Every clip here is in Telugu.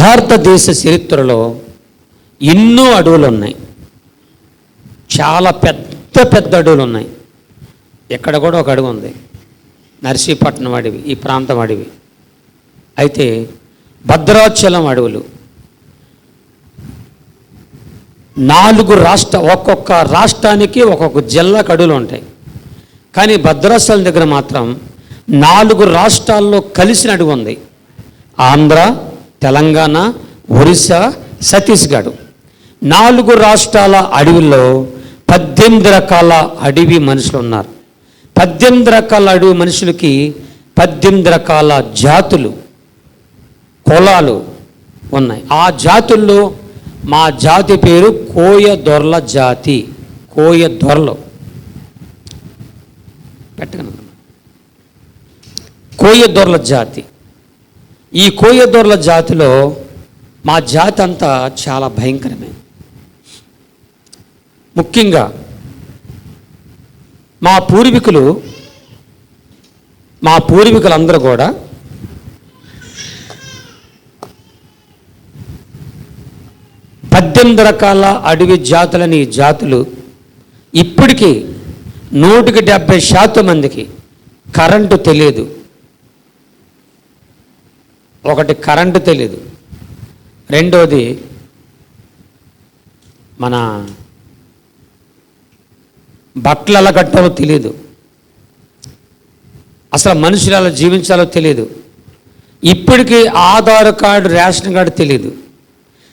భారతదేశ చరిత్రలో ఎన్నో అడవులు ఉన్నాయి చాలా పెద్ద పెద్ద అడవులు ఉన్నాయి ఇక్కడ కూడా ఒక అడుగు ఉంది. నర్సీపట్నం అడవి ఈ ప్రాంతం అడవి. అయితే భద్రాచలం అడవులు. నాలుగు రాష్ట్ర ఒక్కొక్క రాష్ట్రానికి ఒక్కొక్క జిల్లాకు అడవులు ఉంటాయి. కానీ భద్రాచలం దగ్గర మాత్రం నాలుగు రాష్ట్రాల్లో కలిసిన అడుగు ఉంది. ఆంధ్ర తెలంగాణ ఒరిస్సా ఛత్తీస్గఢ్. నాలుగు రాష్ట్రాల అడవిలో పద్దెనిమిది రకాల అడవి మనుషులు ఉన్నారు. పద్దెనిమిది రకాల అడవి మనుషులకి పద్దెనిమిది రకాల జాతులు కులాలు ఉన్నాయి. ఆ జాతుల్లో మా జాతి పేరు కోయ దొరల జాతి. కోయ దొరలు. పెట్టగలను? కోయ దొరల జాతి. ఈ కోయదొరల జాతిలో మా జాతి అంతా చాలా భయంకరమే. ముఖ్యంగా మా పూర్వీకులు మా పూర్వీకులందరూ కూడా పద్దెనిమిది రకాల అడవి జాతులని జాతులు ఇప్పటికీ నూటికి డెబ్భై శాతం మందికి కరెంటు తెలియదు. ఒకటి కరెంటు తెలియదు రెండోది మన బట్టలు ఎలా కట్టాలో తెలియదు అసలు మనుషులు ఎలా జీవించాలో తెలియదు ఇప్పటికీ ఆధార్ కార్డు రేషన్ కార్డు తెలియదు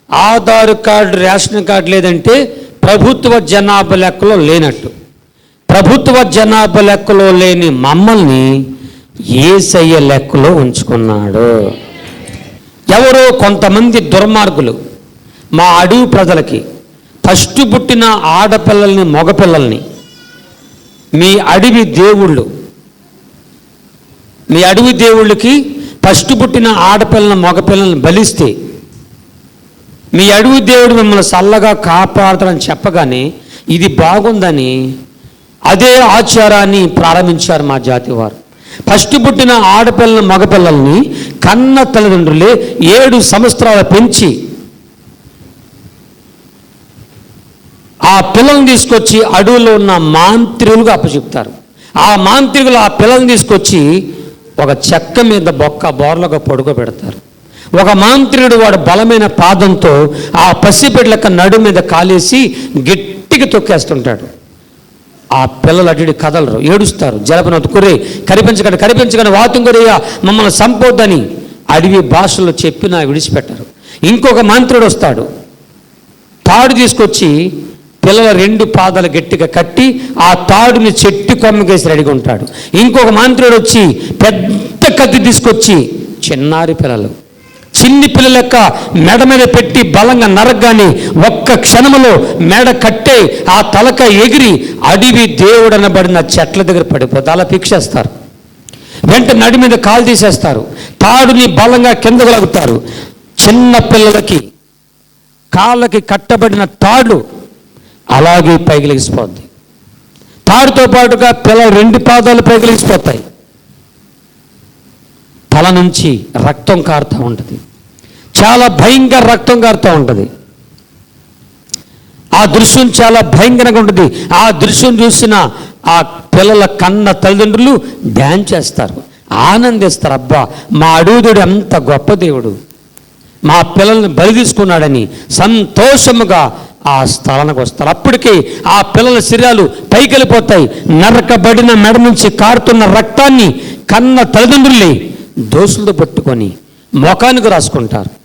ఆధార్ కార్డు రేషన్ కార్డు లేదంటే ప్రభుత్వ జనాభా లెక్కలో లేనట్టు. ప్రభుత్వ జనాభా లెక్కలో లేని మమ్మల్ని ఏసయ్య లెక్కలో ఉంచుకున్నాడు. ఎవరో కొంతమంది దుర్మార్గులు మా అడవి ప్రజలకి ఫస్ట్ పుట్టిన ఆడపిల్లల్ని మగపిల్లల్ని మీ అడవి దేవుళ్ళు మీ అడవి దేవుళ్ళకి ఫస్ట్ పుట్టిన ఆడపిల్లని మగపిల్లల్ని బలిస్తే మీ అడవి దేవుడు మిమ్మల్ని చల్లగా కాపాడతాడని చెప్పగానే ఇది బాగుందని అదే ఆచారాన్ని ప్రారంభించారు మా జాతి వారు ఫస్ట్ పుట్టిన ఆడపిల్లల మగపిల్లల్ని కన్న తల్లిదండ్రులే ఏడు సంవత్సరాలు పెంచి ఆ పిల్లల్ని తీసుకొచ్చి అడవుల్లో ఉన్న మాంత్రికులుగా అప్పచెప్తారు. ఆ మాంత్రికులు ఆ పిల్లల్ని తీసుకొచ్చి ఒక చెక్క మీద బొక్క బోర్లుగా పడుకోబెడతారు. ఒక మాంత్రికుడు వాడు బలమైన పాదంతో ఆ పసిబిడ్డలక నడు మీద కాలేసి గట్టిగా తొక్కేస్తుంటాడు. ఆ పిల్లలు అటు కదలరు ఏడుస్తారు. జలపనొద్దు కొరే కనిపించకండి కనిపించకండి వాతం కొరయ్య మమ్మల్ని సంపోద్దని అడవి భాషలో చెప్పినా విడిచిపెట్టరు. ఇంకొక మంత్రుడు వస్తాడు. తాడు తీసుకొచ్చి పిల్లల రెండు పాదాలు గట్టిగా కట్టి ఆ తాడుని చెట్టు కొమ్మకేసి రెడీగా ఉంటాడు. ఇంకొక మంత్రుడు వచ్చి పెద్ద కత్తి తీసుకొచ్చి చిన్నారి పిల్లలు చిన్ని పిల్లల యొక్క మెడ మీద పెట్టి బలంగా నరగ్గాని ఒక్క క్షణములో మెడ కట్టే ఆ తలక ఎగిరి అడివి దేవుడనబడిన చెట్ల దగ్గర పడిపోతే అలా పీక్షేస్తారు. వెంట నడి మీద కాలు తీసేస్తారు. తాడుని బలంగా కిందకు లాగుతారు చిన్న పిల్లలకి కాళ్ళకి కట్టబడిన తాడు అలాగే పైగిలిగిసిపోద్ది. తాడుతో పాటుగా పిల్లలు రెండు పాదాలు పైగిలిగిసిపోతాయి. తల నుంచి రక్తం కారుతూ ఉంటుంది. చాలా భయంకర రక్తం కారుతూ ఉంటుంది. ఆ దృశ్యం చాలా భయంకరంగా ఉంటుంది. ఆ దృశ్యం చూసిన ఆ పిల్లల కన్న తల్లిదండ్రులు డ్యాన్స్ చేస్తారు. ఆనందిస్తారు. అబ్బా మా అడుగుదుడు ఎంత గొప్ప దేవుడు. మా పిల్లల్ని బలి తీసుకున్నాడని సంతోషముగా ఆ స్థలానికి వస్తారు. అప్పటికే ఆ పిల్లల శరీరాలు పైకెళ్ళిపోతాయి నరకబడిన మెడ నుంచి కారుతున్న రక్తాన్ని కన్న తల్లిదండ్రుల్ని దోసులతో పట్టుకొని ముఖానికి రాసుకుంటారు.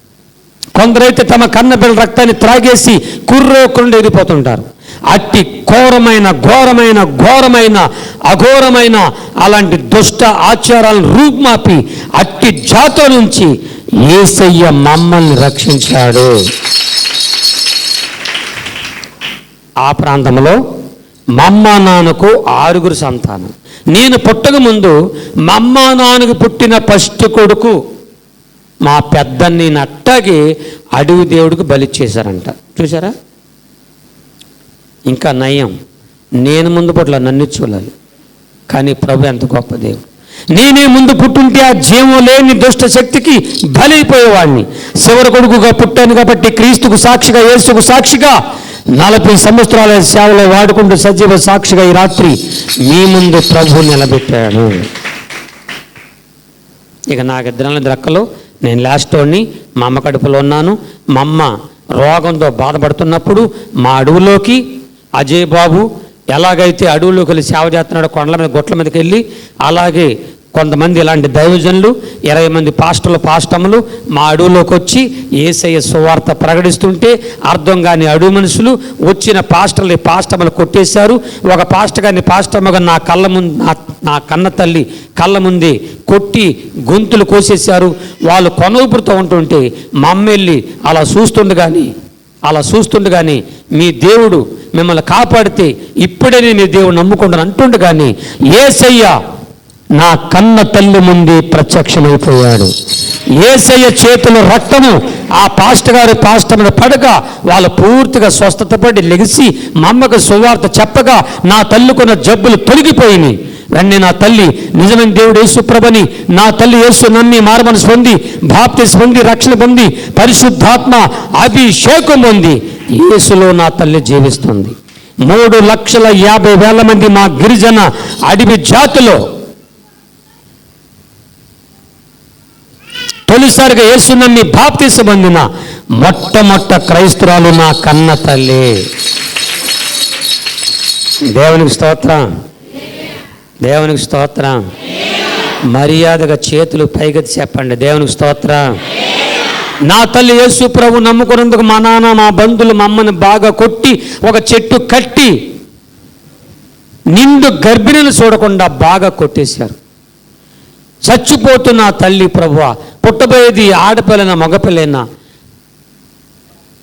కొందరైతే తమ కన్నపిల్ల రక్తాన్ని త్రాగేసి కుర్రోకుండా ఎగిరిపోతుంటారు. అట్టి ఘోరమైన ఘోరమైన ఘోరమైన అఘోరమైన అలాంటి దుష్ట ఆచారాలను రూపుమాపి అట్టి జాతుల నుంచి ఏసయ్య మమ్మల్ని రక్షించాడు. ఆ ప్రాంతంలో మా నాన్నకు ఆరుగురు సంతానం. నేను పుట్టక ముందు మా నాన్నకు పుట్టిన ఫస్ట్ కొడుకు మా పెద్దన్ని నట్టకి అడవి దేవుడికి బలిచ్చేశారంట చూసారా ఇంకా నయం. నేను ముందు పట్ల నన్ను చూడాలి. కానీ ప్రభు ఎంత గొప్ప దేవుడు. నేనే ముందు పుట్టుంటే ఆ జీవం లేని దుష్ట శక్తికి బలైపోయేవాడిని. శివర కొడుకుగా పుట్టాను కాబట్టి క్రీస్తుకు సాక్షిగా యేసుకు సాక్షిగా నలభై సంవత్సరాల సేవలో వాడుకుంటూ సజీవ సాక్షిగా ఈ రాత్రి మీ ముందు ప్రభు నిలబెట్టాడు. ఇక నాకు ఇద్దరు ద్రక్కలు నేను లాస్ట్ వాడిని మా అమ్మ కడుపులో ఉన్నాను. మా అమ్మ రోగంతో బాధపడుతున్నప్పుడు మా అడవులోకి అజయ్ బాబు ఎలాగైతే అడవులోకి వెళ్ళి సేవ చేస్తున్నాడో కొండల మీద గుట్ల మీదకి వెళ్ళి అలాగే కొంతమంది ఇలాంటి దైవజనులు ఇరవై మంది పాస్టర్లు పాస్టములు మా అడవులోకి వచ్చి ఏసయ్య సువార్త ప్రకటిస్తుంటే అర్థం కాని అడవి మనుషులు వచ్చిన పాస్టర్లు పాస్టములు కొట్టేశారు. ఒక పాస్టర్ గారిని పాస్టమ్మగా నా కళ్ళ ముందు నా నా కన్న తల్లి కళ్ళ ముందే కొట్టి గొంతులు కోసేశారు. వాళ్ళు కొనూపురుతో ఉంటుంటే మా అమ్మ వెళ్ళి అలా చూస్తుండగాని అలా చూస్తుండగాని మీ దేవుడు మిమ్మల్ని కాపాడితే ఇప్పుడే నేను దేవుడు నమ్ముకుంటాను అంటుండగాని ఏసయ్య నా కన్న తల్లి ముందే ప్రత్యక్షమైపోయాడు. ఏసయ్య చేతుల రక్తము ఆ పాస్ట్ గారి పాస్ట్ మీద పడక వాళ్ళు పూర్తిగా స్వస్థత పడి లెగిసి మా అమ్మకు సువార్త చెప్పగా నా తల్లికున్న జబ్బులు తొలగిపోయినాయి. వెంటనే నా తల్లి నిజమైన దేవుడు యేసుప్రభని నా తల్లి యేసు నమ్మి మారమనసు పొంది బాప్తిస్ పొంది రక్షణ పొంది పరిశుద్ధాత్మ అభిషేకం పొంది. యేసులో నా తల్లి జీవిస్తుంది. మూడు లక్షల యాభై వేల మంది మా గిరిజన అడవి జాతిలో తొలిసారిగా యేసు నమ్మి బాప్తిసం పొందిన మొట్టమొట్ట క్రైస్తురాలు నా కన్న తల్లి. దేవునికి స్తోత్రం. దేవునికి స్తోత్రం. మర్యాదగా చేతులు పైకి చెప్పండి. దేవునికి స్తోత్రం. నా తల్లి యేసు ప్రభు నమ్ముకున్నందుకు మా నాన్న మా బంధువులు మా అమ్మని బాగా కొట్టి ఒక చెట్టు కట్టి నిండు గర్భిణీలు చూడకుండా బాగా కొట్టేశారు. చచ్చిపోతున్న తల్లి ప్రభువ పుట్టబోయేది ఆడపిల్లన మగపిల్లైనా?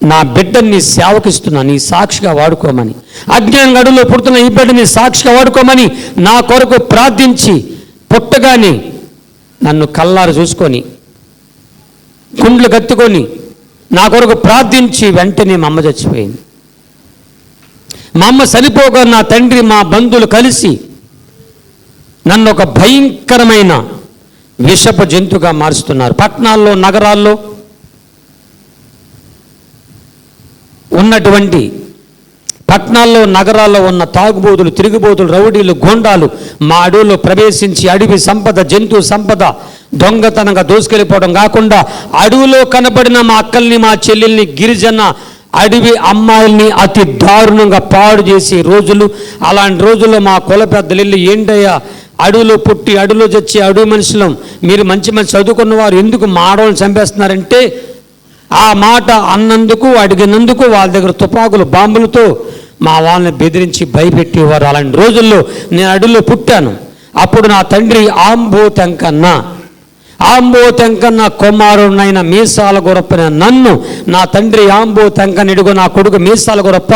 నా బిడ్డని సేవకిస్తున్నా నీ సాక్షిగా వాడుకోమని. అజ్ఞాన గడులో పుడుతున్న ఈ బిడ్డని సాక్షిగా వాడుకోమని నా కొరకు ప్రార్థించి పుట్టగానే నన్ను కల్లారు చూసుకొని గుండ్లు కత్తుకొని నా కొరకు ప్రార్థించి వెంటనే మా అమ్మ చచ్చిపోయింది. మా అమ్మ చనిపోగా నా తండ్రి మా బంధువులు కలిసి నన్ను ఒక భయంకరమైన విషపు జంతుగా మారుస్తున్నారు. పట్టణాల్లో నగరాల్లో ఉన్నటువంటి పట్టణాల్లో నగరాల్లో ఉన్న తాగుబోతులు తిరుగుబోతులు రౌడీలు గోండాలు మా అడవుల్లో ప్రవేశించి అడవి సంపద జంతు సంపద దొంగతనంగా దోసుకెళ్ళిపోవడం కాకుండా అడవిలో కనబడిన మా అక్కల్ని మా చెల్లెల్ని గిరిజన అడవి అమ్మాయిల్ని అతి దారుణంగా పాడు చేసే రోజులు. అలాంటి రోజుల్లో మా కుల పెద్దలు వెళ్ళి ఏంటయ్యా అడవిలో పుట్టి అడవిలో చచ్చి అడవి మనుషులం. మీరు మంచి మంచి చదువుకున్న వారు ఎందుకు మాడవని చంపేస్తున్నారంటే ఆ మాట అన్నందుకు అడిగినందుకు వాళ్ళ దగ్గర తుపాకులు బాంబులతో మా వాళ్ళని బెదిరించి భయపెట్టేవారు. అలాంటి రోజుల్లో నేను అడవిలో పుట్టాను. అప్పుడు నా తండ్రి ఆంబో తెంకన్న ఆంబో తెంకన్న కుమారునైన మీసాల గొరప్పన నన్ను నా తండ్రి ఆంబో తెంకనిడుగు నా కొడుకు మీసాల గొరప్ప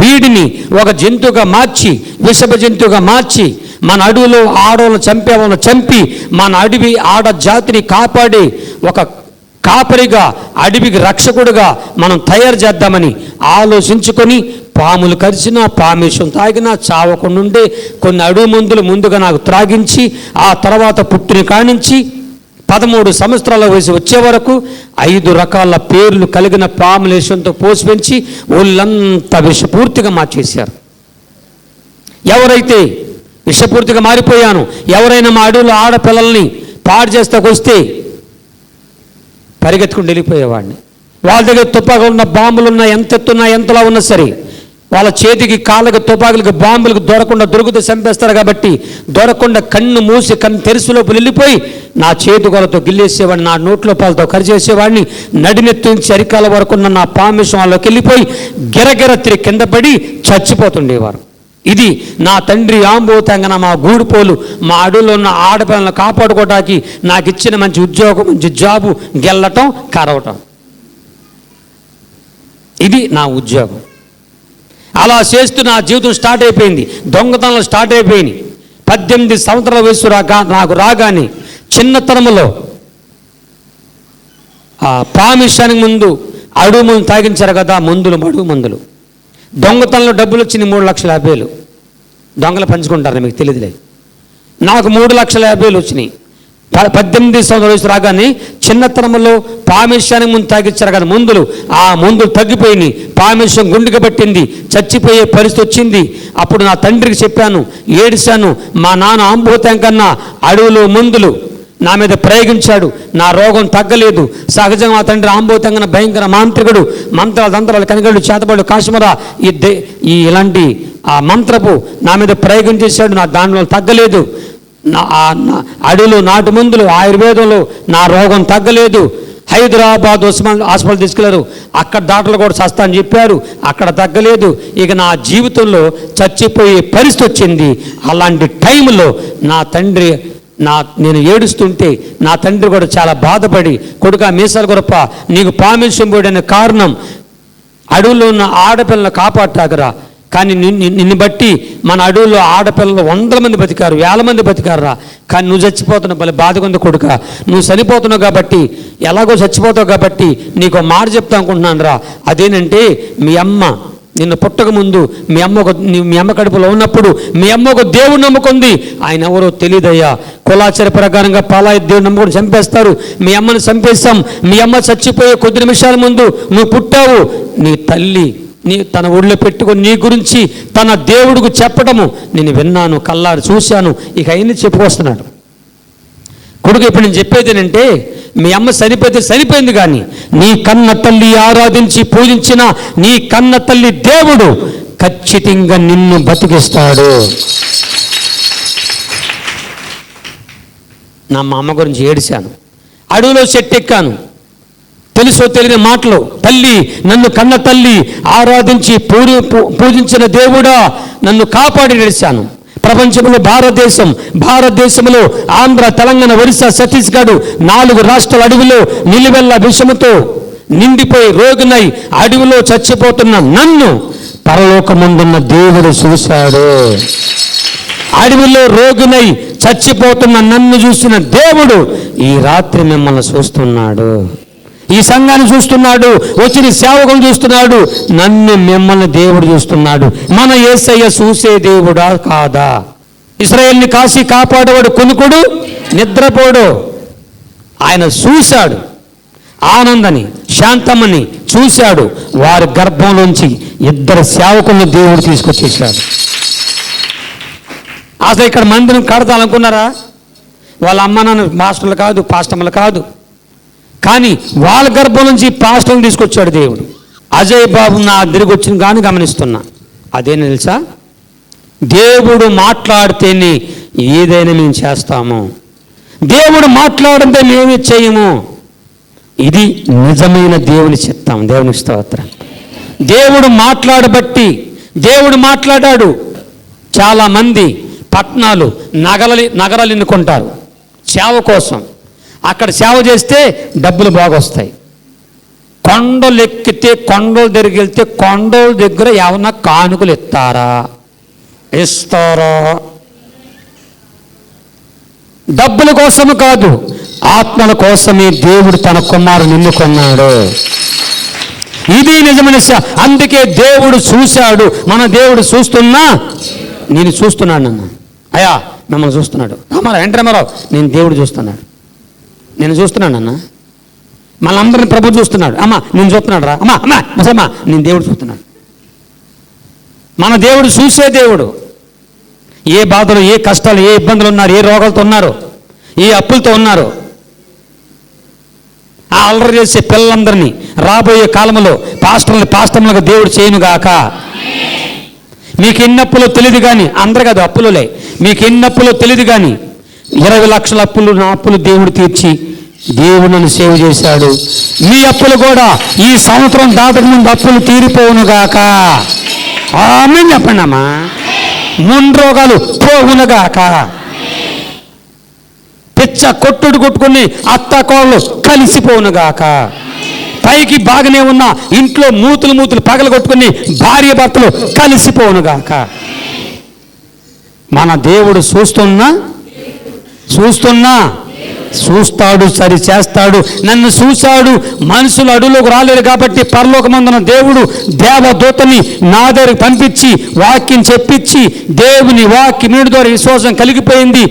వీడిని ఒక జంతువుగా మార్చి విషభ జంతువుగా మార్చి మన అడవిలో ఆడవాళ్ళను చంపే వాళ్ళని చంపి మన అడవి ఆడ జాతిని కాపాడి ఒక కాపరిగా అడవికి రక్షకుడుగా మనం తయారు చేద్దామని ఆలోచించుకొని పాములు కరిచినా పామేశం తాగినా చావకుండా కొన్ని అడుగు మందులు ముందుగా నాకు త్రాగించి ఆ తర్వాత పుట్టిని కానించి పదమూడు సంవత్సరాల వయసు వచ్చే వరకు ఐదు రకాల పేర్లు కలిగిన పాములేషన్తో పోసి పెంచి ఒళ్ళంతా విషపూర్తిగా మార్చేశారు. ఎవరైతే విషపూర్తిగా మారిపోయాను ఎవరైనా మా అడవులు ఆడపిల్లల్ని పాడు చేస్తాకొస్తే పరిగెత్తుకుని వెళ్ళిపోయేవాడిని. వాళ్ళ దగ్గర తుపాకులు ఉన్న బాంబులు ఉన్నా ఎంత ఎత్తున్నా ఎంతలా ఉన్నా సరే వాళ్ళ చేతికి కాళ్ళకి తుపాకులకి బాంబులకు దొరకకుండా దొరికితే చంపేస్తారు కాబట్టి దొరకకుండా కన్ను మూసి కన్ను తెరిసి లోపల వెళ్ళిపోయి నా చేతి కొలతో గిల్లేసేవాడిని నా నోట్లో పాలతో కరిచేసేవాడిని నడినెత్తి నుంచి అరికాల వరకు ఉన్న నా పామిషం వాళ్ళకి వెళ్ళిపోయి గిరగిర తిరిగి కింద పడి చచ్చిపోతుండేవారు. ఇది నా తండ్రి ఆంబోతంగన మా గూడుపోలు మా అడవిలో ఉన్న ఆడపిల్లలను కాపాడుకోవడానికి నాకు ఇచ్చిన మంచి ఉద్యోగం మంచి జాబు గెల్లటం కరవటం. ఇది నా ఉద్యోగం. అలా చేస్తూ నా జీవితం స్టార్ట్ అయిపోయింది. దొంగతనాలు స్టార్ట్ అయిపోయినాయి. పద్దెనిమిది సంవత్సరాల వయసు రాగా నాకు రాగానే చిన్నతనములో ఆ పామిషానికి ముందు అడుగు ముందు తాగించారు కదా మందులు అడుగు మందులు. దొంగతనంలో డబ్బులు వచ్చింది మూడు లక్షల యాభైలు. దొంగలు పంచుకుంటారు మీకు తెలియదులే. నాకు మూడు లక్షల యాభై వేలు వచ్చినాయి. పద్దెనిమిది సంవత్సరాల వయసు రాగానే చిన్నతనంలో పామేశ్యానికి ముందు తాగించారు కదా మందులు. ఆ మందులు తగ్గిపోయినాయి. పామేశ్యం గుండెకి పట్టింది. చచ్చిపోయే పరిస్థితి వచ్చింది. అప్పుడు నా తండ్రికి చెప్పాను ఏడిశాను మా నాన్న అంబూతం కన్నా అడవులు మందులు నా మీద ప్రయోగించాడు. నా రోగం తగ్గలేదు. సహజంగా తండ్రి ఆంబోతంగా భయంకర మాంత్రికుడు. మంత్రాలు తంత్రాలు కనిగడు చేతబడు కాశ్మరా ఈ దే ఈ ఇలాంటి ఆ మంత్రపు నా మీద ప్రయోగం చేశాడు. నా దానిలో తగ్గలేదు. నా అడులు అడవులు నాటు మందులు ఆయుర్వేదంలో నా రోగం తగ్గలేదు. హైదరాబాద్ ఉస్మాన్ హాస్పిటల్ తీసుకెళ్ళారు. అక్కడ డాక్టర్లు కూడా సస్తా అని చెప్పారు. అక్కడ తగ్గలేదు. ఇక నా జీవితంలో చచ్చిపోయే పరిస్థితి వచ్చింది. అలాంటి టైంలో నా తండ్రి నా నేను ఏడుస్తుంటే నా తండ్రి కూడా చాలా బాధపడి కొడుక మీసాల గొప్ప నీకు ప్రామిషం పోయడానికి కారణం అడవుల్లో ఉన్న ఆడపిల్లను కాపాడటాకరా కానీ నిన్ను నిన్ను బట్టి మన అడవుల్లో ఆడపిల్లలు వందల మంది బతికారు వేల మంది బతికారురా కానీ నువ్వు చచ్చిపోతున్నావు భలే బాధగా ఉంది కొడుక. నువ్వు చనిపోతున్నావు కాబట్టి ఎలాగో చచ్చిపోతావు కాబట్టి నీకు మాట చెప్తా అనుకుంటున్నాను రా అదేనంటే మీ అమ్మ నిన్ను పుట్టక ముందు మీ అమ్మ ఒక మీ అమ్మ కడుపులో ఉన్నప్పుడు మీ అమ్మ ఒక దేవుడు నమ్ముకుంది. ఆయన ఎవరో తెలియదయ్యా కులాచార ప్రకారంగా పాలాయి దేవుడు నమ్ముకొని చంపేస్తారు. మీ అమ్మని చంపేస్తాం. మీ అమ్మ చచ్చిపోయే కొద్ది నిమిషాల ముందు నువ్వు పుట్టావు. నీ తల్లి నీ తన ఒళ్ళో పెట్టుకొని నీ గురించి తన దేవుడికి చెప్పడము నేను విన్నాను కల్లారు చూశాను ఇక అయిన చెప్పుకొస్తున్నాడు. కొడుకు ఇప్పుడు నేను చెప్పేది ఏంటంటే మీ అమ్మ చనిపోతే చనిపోయింది కానీ నీ కన్న తల్లి ఆరాధించి పూజించిన నీ కన్న తల్లి దేవుడు ఖచ్చితంగా నిన్ను బతికిస్తాడు. నా మా అమ్మ గురించి ఏడిశాను. అడవిలో చెట్టు ఎక్కాను. తెలుసో తెలియని మాటలు. తల్లి నన్ను కన్న తల్లి ఆరాధించి పూజ పూజించిన దేవుడా నన్ను కాపాడి నడిచాను. ప్రపంచంలో భారతదేశం భారతదేశంలో ఆంధ్ర తెలంగాణ ఒరిస్సా ఛత్తీస్గఢ్ నాలుగు రాష్ట్రాల అడవిలో నిలువెల్ల విషముతో నిండిపోయి రోగునై అడవిలో చచ్చిపోతున్న నన్ను పరలోకముందున్న దేవుడు చూశాడు. అడవిలో రోగునై చచ్చిపోతున్న నన్ను చూసిన దేవుడు ఈ రాత్రి మిమ్మల్ని చూస్తున్నాడు. ఈ సంఘాన్ని చూస్తున్నాడు వచ్చిన సేవకులు చూస్తున్నాడు నన్ను మిమ్మల్ని దేవుడు చూస్తున్నాడు. మన ఏసయ్య చూసే దేవుడా కాదా? ఇస్రాయేల్ని కాసి కాపాడేవాడు కొనుకుడు నిద్రపోడు. ఆయన చూశాడు ఆనందని శాంతమ్మని చూశాడు. వారి గర్భంలోంచి ఇద్దరు సేవకులను దేవుడు తీసుకొచ్చేసాడు అసలు ఇక్కడ మందిరం కడతాలనుకున్నారా వాళ్ళ అమ్మ నాన్న మాస్టర్లు కాదు పాస్టమ్లు కాదు. కానీ వాళ్ళ గర్భం నుంచి పాస్టర్ని తీసుకొచ్చాడు దేవుడు. అజయ్ బాబు నా దగ్గరికి వచ్చిన కానీ గమనిస్తున్నా. అదే తెలుసా? దేవుడు మాట్లాడితేనే ఏదైనా మేము చేస్తాము. దేవుడు మాట్లాడితే మేమే చేయము? ఇది నిజమైన దేవుని చిత్తం దేవుని స్తోత్రం. దేవుడు మాట్లాడబట్టి దేవుడు మాట్లాడాడు. చాలామంది పట్టణాలు నగరలి నగరాలు ఎన్నుకుంటారు. సేవ కోసం. అక్కడ సేవ చేస్తే డబ్బులు బాగా వస్తాయి కొండలు ఎక్కితే కొండల దగ్గరికి వెళ్తే కొండల దగ్గర ఏమన్నా కానుకలు ఇస్తారా? ఇస్తారా? డబ్బుల కోసము కాదు ఆత్మల కోసమే దేవుడు తన కుమారుని ఎన్నుకున్నాడు ఇది నిజమైన స- అందుకే దేవుడు చూశాడు. మన దేవుడు చూస్తున్నా నేను చూస్తున్నాడు నన్ను అయ్యా మిమ్మల్ని చూస్తున్నాడు. రామారావు వెంట రామారావు నేను దేవుడు చూస్తున్నాడు నేను చూస్తున్నాను అన్న మనందరిని ప్రభు చూస్తున్నాడు. అమ్మా నేను చూస్తున్నాడు రా అమ్మా అమ్మా ముసమ్మా నేను దేవుడు చూస్తున్నాడు. మన దేవుడు చూసే దేవుడు. ఏ బాధలు ఏ కష్టాలు ఏ ఇబ్బందులు ఉన్నారు ఏ రోగాలతో ఉన్నారు ఏ అప్పులతో ఉన్నారు. ఆ అల్లరి చేసే పిల్లలందరినీ రాబోయే కాలంలో పాస్టర్లు పాస్టర్లకు దేవుడు చేయనుగాక మీకు ఎన్ని అప్పులో తెలియదు కానీ అందరు కాదు అప్పులులే మీకు ఎన్ని అప్పులో తెలియదు కానీ ఇరవై లక్షల అప్పులు నా అప్పులు దేవుడు తీర్చి దేవుడిని సేవ చేశాడు. మీ అప్పులు కూడా ఈ సంవత్సరం దాటక ముందు అప్పులు తీరిపోవునుగాక ఆమె చెప్పండి అమ్మా. ముందు రోగాలు పోవునుగాక పిచ్చ కొట్టుడు కొట్టుకుని అత్త కోళ్ళు కలిసిపోవునుగాక పైకి బాగానే ఉన్న ఇంట్లో మూతులు మూతులు పగల కొట్టుకుని భార్య భర్తలు కలిసిపోవునుగాక మన దేవుడు చూస్తున్నా చూస్తున్నా చూస్తాడు సరి చేస్తాడు నన్ను చూశాడు మనుషులు అడుగులోకి రాలేరు కాబట్టి పరలోకమందున దేవుడు దేవదూతని నా దగ్గరికి పంపించి వాక్యం చెప్పించి దేవుని వాక్యం నీటి ద్వారా విశ్వాసం కలిగిపోయింది.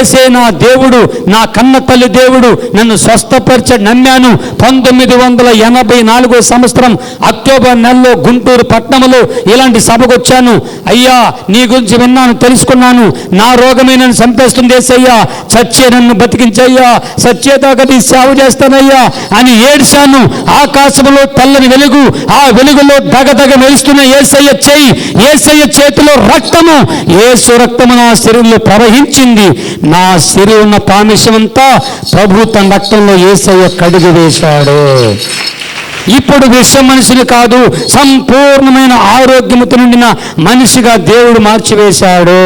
ఏసే నా దేవుడు నా కన్న తల్లి దేవుడు నన్ను స్వస్థపరిచాడు నమ్మాను. పంతొమ్మిది వందల ఎనభై నాలుగో సంవత్సరం అక్టోబర్ నెలలో గుంటూరు పట్టణంలో ఇలాంటి సభకు వచ్చాను. అయ్యా నీ గురించి విన్నాను తెలుసుకున్నాను. నా రోగమే నన్ను చంపేస్తుంది ఏసయ్యా. చచ్చే నన్ను బతికించయ్యా. సచ్చేదాకా నీ సేవ చేస్తానయ్యా అని ఏడ్చాను. ఆకాశంలో తెల్లని వెలుగు ఆ వెలుగులో దగదగ మెరుస్తున్న ఏసయ్య చేయి ఏసయ్య చేతిలో రక్తము. ఏసు రక్తము నా శరీరంలో ప్రవహించింది. నా శరీరం ఉన్న పామిషమంతా ప్రభు తన రక్తంలో ఏసయ్య కడుగు వేశాడు. ఇప్పుడు విశ్వ మనిషిని కాదు సంపూర్ణమైన ఆరోగ్యముతో నిండిన మనిషిగా దేవుడు మార్చివేశాడు.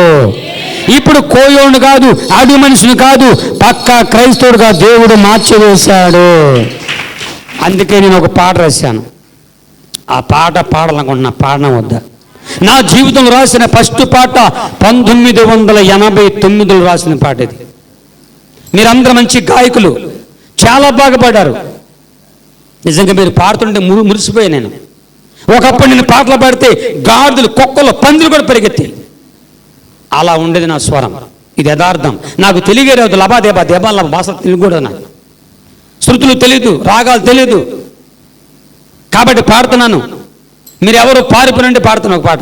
ఇప్పుడు కోయోను కాదు అడి మనిషిని కాదు పక్కా క్రైస్తవుడుగా దేవుడు మార్చివేశాడు. అందుకే నేను ఒక పాట రాశాను. ఆ పాట పాడాలనుకుంటున్నా పాడడం వద్దా. నా జీవితం రాసిన ఫస్ట్ పాట పంతొమ్మిది వందల ఎనభై తొమ్మిదిలో రాసిన పాట ఇది. మీరందరూ మంచి గాయకులు. చాలా బాగా పాడారు. నిజంగా మీరు పాడుతుంటే మురు మురిసిపోయా నేను. ఒకప్పుడు నేను పాటలు పాడితే గాడిదలు కుక్కలు పందులు కూడా పెరిగెత్తాయి. అలా ఉండేది నా స్వరం. ఇది యథార్థం. నాకు తెలియగే రోజు లబాదేబా దేబాల భాష తెలుగు కూడా నాకు. శృతులు తెలియదు రాగాలు తెలియదు కాబట్టి పాడుతున్నాను. మీరు ఎవరు పారిపోనండి పాడుతున్నా ఒక పాట.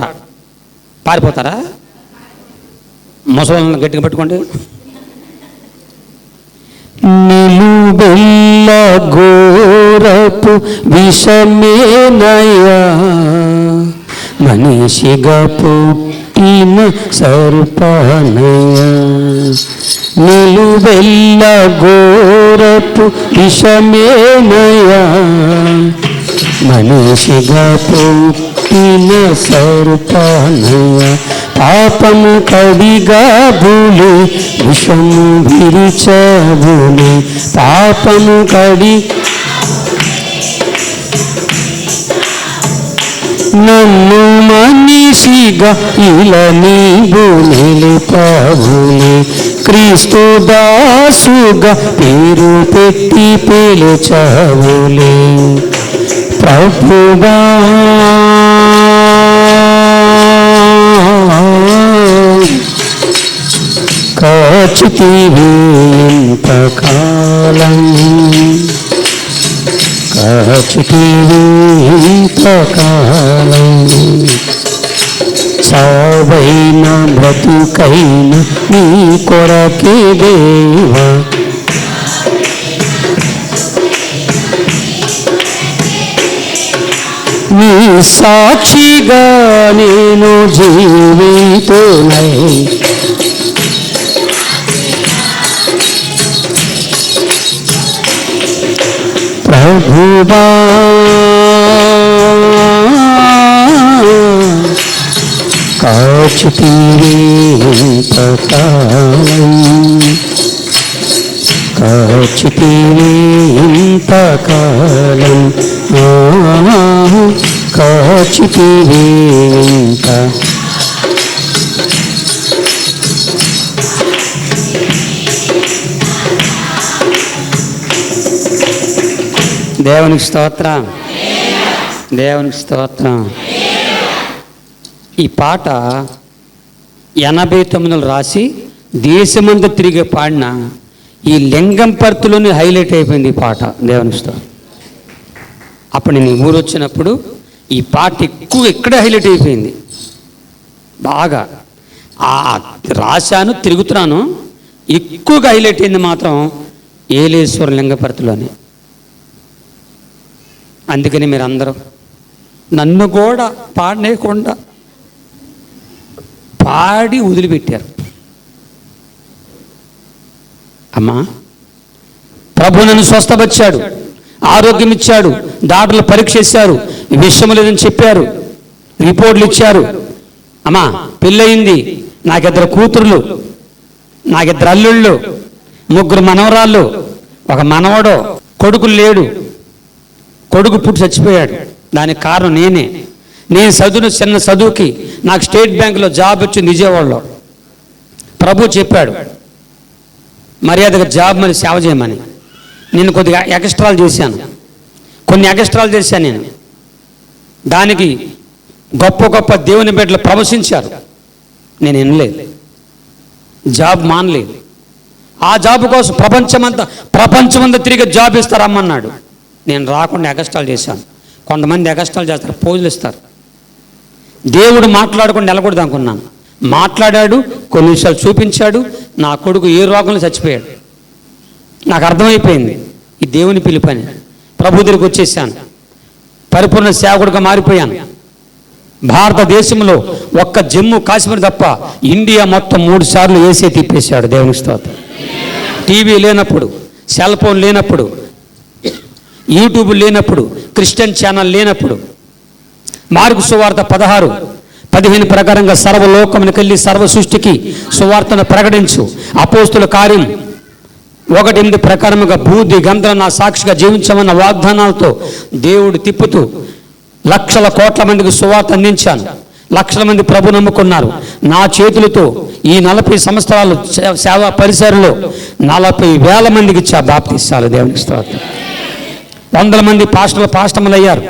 పారిపోతారా? ముసలి గట్టిగా పట్టుకోండి. నిలువెల్ల ఘోరపు విషమేనయా మనిషిగా పుట్టిన సర్పానయా నిలువెల్ల గోరపు విషమేనయా. మనిషిగా పుట్టిన సర్పానయ పాపము కడిగా భూలి విషము విరిచబులి పాపము కడి నన్ను మనిషిగా ఇలా నీవు నిలిపావులి. క్రీస్తు దాసుగా పేరు పెట్టి పిలిచావులే. ప్రభువా కాచితివి ఇంతకాలం. కాచితివి ఇంతకాలం. చావైన బ్రతుకైనా నీ కొరకే దేవా. నీ సాక్షిగా నేను జీవితునై ప్రభువా కాచుతీరే ఇంతకాలం కాచితివే ఇంతకాలం ఆ, కాచితివే ఇంత దేవునికి స్తోత్రం. దేవునికి స్తోత్రం. ఈ పాట ఎనభై తొమ్మిదిలో రాసి దేశమంతా తిరిగి పాడిన ఈ లింగంపర్తిలోనే హైలైట్ అయిపోయింది ఈ పాట. దేవనిస్తా అప్పుడు నేను ఊరు వచ్చినప్పుడు ఈ పాట ఎక్కువ ఇక్కడే హైలైట్ అయిపోయింది. బాగా. ఆ రాశాను తిరుగుతున్నాను ఎక్కువగా హైలైట్ అయింది మాత్రం ఏలేశ్వర లింగపర్తిలోనే అందుకని మీరు అందరూ నన్ను కూడా పాడనేయకుండా పాడి వదిలిపెట్టారు. అమ్మా ప్రభు నన్ను స్వస్థపరిచాడు ఆరోగ్యం ఇచ్చాడు డాక్టర్లు పరీక్ష చేశారు విషయం లేదని చెప్పారు రిపోర్ట్లు ఇచ్చారు. అమ్మా పెళ్ళయింది నాకిద్దరు కూతుర్లు నాకిద్దరు అల్లుళ్ళు ముగ్గురు మనవరాళ్ళు ఒక మనవడు కొడుకు లేడు కొడుకు పుట్టి చచ్చిపోయాడు. దానికి కారణం నేనే. నేను చదువును చిన్న చదువుకి నాకు స్టేట్ బ్యాంకులో జాబ్ వచ్చింది విజయవాడలో. ప్రభు చెప్పాడు మర్యాదగా జాబ్ మరి సేవ చేయమని. నేను కొద్దిగా ఎక్స్ట్రాలు చేశాను. కొన్ని ఎక్స్ట్రాలు చేశాను నేను. దానికి గొప్ప గొప్ప దేవుని బిడ్డలు ప్రవశించారు నేను వినలేదు. జాబ్ మానలేదు. ఆ జాబ్ కోసం ప్రపంచమంతా ప్రపంచమంతా తిరిగి జాబ్ ఇస్తారమ్మన్నాడు. నేను రాకుండా ఎగస్టాల్ చేశాను. కొంతమంది ఎగస్టాల్ చేస్తారు పోజులు ఇస్తారు. దేవుడు మాట్లాడకుండా నిలకూడదు అనుకున్నాను. మాట్లాడాడు కొన్ని విషయాలు చూపించాడు నా కొడుకు ఏ రోగంలో చచ్చిపోయాడు. నాకు అర్థమైపోయింది ఈ దేవుని పిలుపని. ప్రభు దగ్గరికి వచ్చేసాను. పరిపూర్ణ సేవకుడిగా మారిపోయాను. భారతదేశంలో ఒక్క జమ్మూ కాశ్మీర్ తప్ప ఇండియా మొత్తం మూడు సార్లు ఏసీ తిప్పేశాడు దేవుని స్తోత్రం. టీవీ లేనప్పుడు సెల్ ఫోన్ లేనప్పుడు యూట్యూబ్ లేనప్పుడు క్రిస్టియన్ ఛానల్ లేనప్పుడు మార్కు సువార్త పదహారు. పదిహేను ప్రకారంగా సర్వలోకమునికెళ్ళి సర్వ సృష్టికి సువార్తను ప్రకటించు. అపోస్తుల కార్యం ఒకటి ఎనిమిది ప్రకారముగా బూది గంధం నా సాక్షిగా జీవించమన్న వాగ్దానాలతో దేవుడు తిప్పుతూ లక్షల కోట్ల మందికి సువార్త అందించాను. లక్షల మంది ప్రభు నమ్ముకున్నారు. నా చేతులతో ఈ నలభై సంవత్సరాలు సేవా పరిసరలో నలభై వేల మందికి ఇచ్చా బాప్తిస్తాలు దేవుని స్తోత్రం. వందల మంది పాస్టర్లు పాస్టములు అయ్యారు.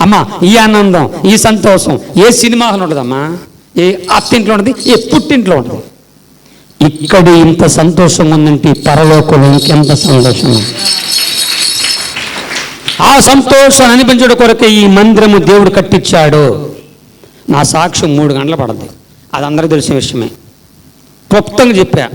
అమ్మా ఈ ఆనందం ఈ సంతోషం ఏ సినిమాలో ఉండదమ్మా? ఏ అత్తింట్లో ఉంటుంది ఏ పుట్టింట్లో ఉంటుంది ఇక్కడ ఇంత సంతోషం ఉందంటే పరలోకంలో ఇంకెంత సంతోషం ఉంది. ఆ సంతోషం అనిపించడం కొరకు ఈ మందిరము దేవుడు కట్టించాడు. నా సాక్ష్యం మూడు గంటలు పడద్ది. అది అందరికీ తెలిసిన విషయమే. క్లుప్తంగా చెప్పా.